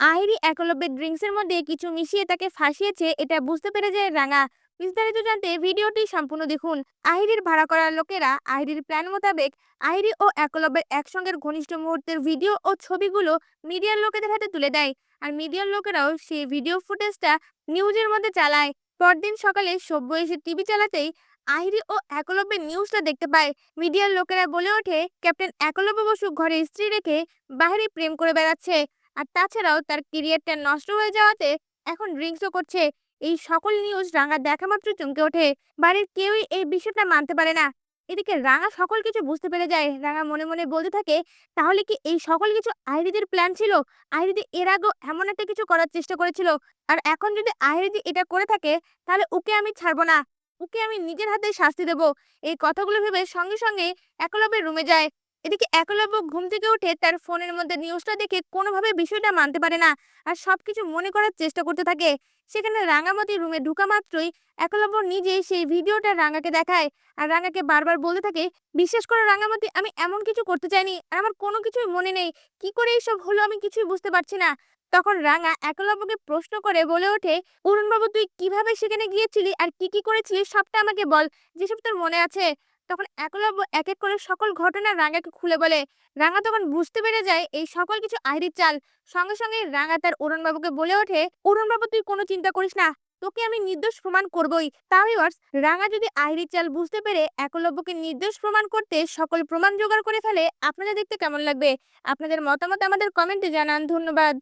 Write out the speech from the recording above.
আহিরি একলব্যের ড্রিঙ্কসের মধ্যে কিছু মিশিয়ে তাকে ফাঁসিয়েছে, এটা বুঝতে পেরে যায় রাঙা। বিস্তারিত জানতে ভিডিওটি সম্পূর্ণ দেখুন। আহিরির ভাড়া করার লোকেরা আহিরির প্ল্যান মোতাবেক আহিরি ও একলব্যের একসঙ্গের ঘনিষ্ঠ মুহূর্তের ভিডিও ও ছবিগুলো মিডিয়ার লোকেদের হাতে তুলে দেয়। আর মিডিয়ার লোকেরাও সেই ভিডিও ফুটেজটা নিউজের মধ্যে চালায়। পরদিন সকালে সভ্য এসে টিভি চালাতেই আহিরি ও একলব্যের নিউজটা দেখতে পায়। মিডিয়ার লোকেরা বলে ওঠে, ক্যাপ্টেন একলব্য বসু ঘরে স্ত্রী রেখে বাইরে প্রেম করে বেড়াচ্ছে। আর তাছাড়াও তার কেরিয়ারটা নষ্ট হয়ে যাওয়াতে এখন ড্রিঙ্কসও করছে। এই সকল নিউজ রাঙা দেখা মাত্র চমকে ওঠে। বাড়ির কেউই এই বিষয়টা মানতে পারে না। এদিকে রাঙা সকল কিছু বুঝতে পেরে যায়। রাঙা মনে মনে বলতে থাকে, তাহলে কি এই সকল কিছু আইরিদের প্ল্যান ছিল? আইরিদি এর আগেও এমন একটা কিছু করার চেষ্টা করেছিল। আর এখন যদি আইরিদি এটা করে থাকে, তাহলে ওকে আমি ছাড়বো না। ওকে আমি নিজের হাতে শাস্তি দেব। এই কথাগুলো ভেবে সঙ্গে সঙ্গে একলব্যের রুমে যায়। এদিকে একলব্য ঘুম থেকে উঠে তার ফোনের মধ্যে নিউজটা দেখে কোনোভাবে বিষয়টা মানতে পারে না আর সবকিছু মনে করার চেষ্টা করতে থাকে। সেখানে রাঙামতি রুমে ঢুকা মাত্রই একলব্য নিজেই সেই ভিডিওটা রাঙাকে দেখায় আর রাঙাকে বারবার বলতে থাকে, বিশ্বাস করো রাঙামতি আমি এমন কিছু করতে চাইনি, আর আমার কোনো কিছুই মনে নেই, কি করে এইসব হলো আমি কিছুই বুঝতে পারছি না। তখন রাঙা একলব্যকে প্রশ্ন করে বলে ওঠে অরুণবাবু তুই কীভাবে সেখানে গিয়েছিলি আর কি কি করেছিলি সবটা আমাকে বল, যেসব তোর মনে আছে। তখন একলব্য এক এক করে সকল ঘটনা রাঙাকে খুলে বলে। রাঙা তখন বুঝতে পেরে যায় এই সকল কিছু আইরির চাল। সঙ্গে সঙ্গে রাঙা তার অরুণবাবুকে বলে ওঠে, অরুণবাবু, তুই কোনো চিন্তা করিস না, তোকে আমি নির্দোষ প্রমাণ করবই। তা ভিউয়ার্স রাঙা যদি আইরির চাল বুঝতে পেরে একলব্যকে নির্দোষ প্রমাণ করতে সকল প্রমাণ জোগাড় করে ফেলে, আপনাদের দেখতে কেমন লাগবে? আপনাদের মতামত আমাদের কমেন্টে জানান, ধন্যবাদ।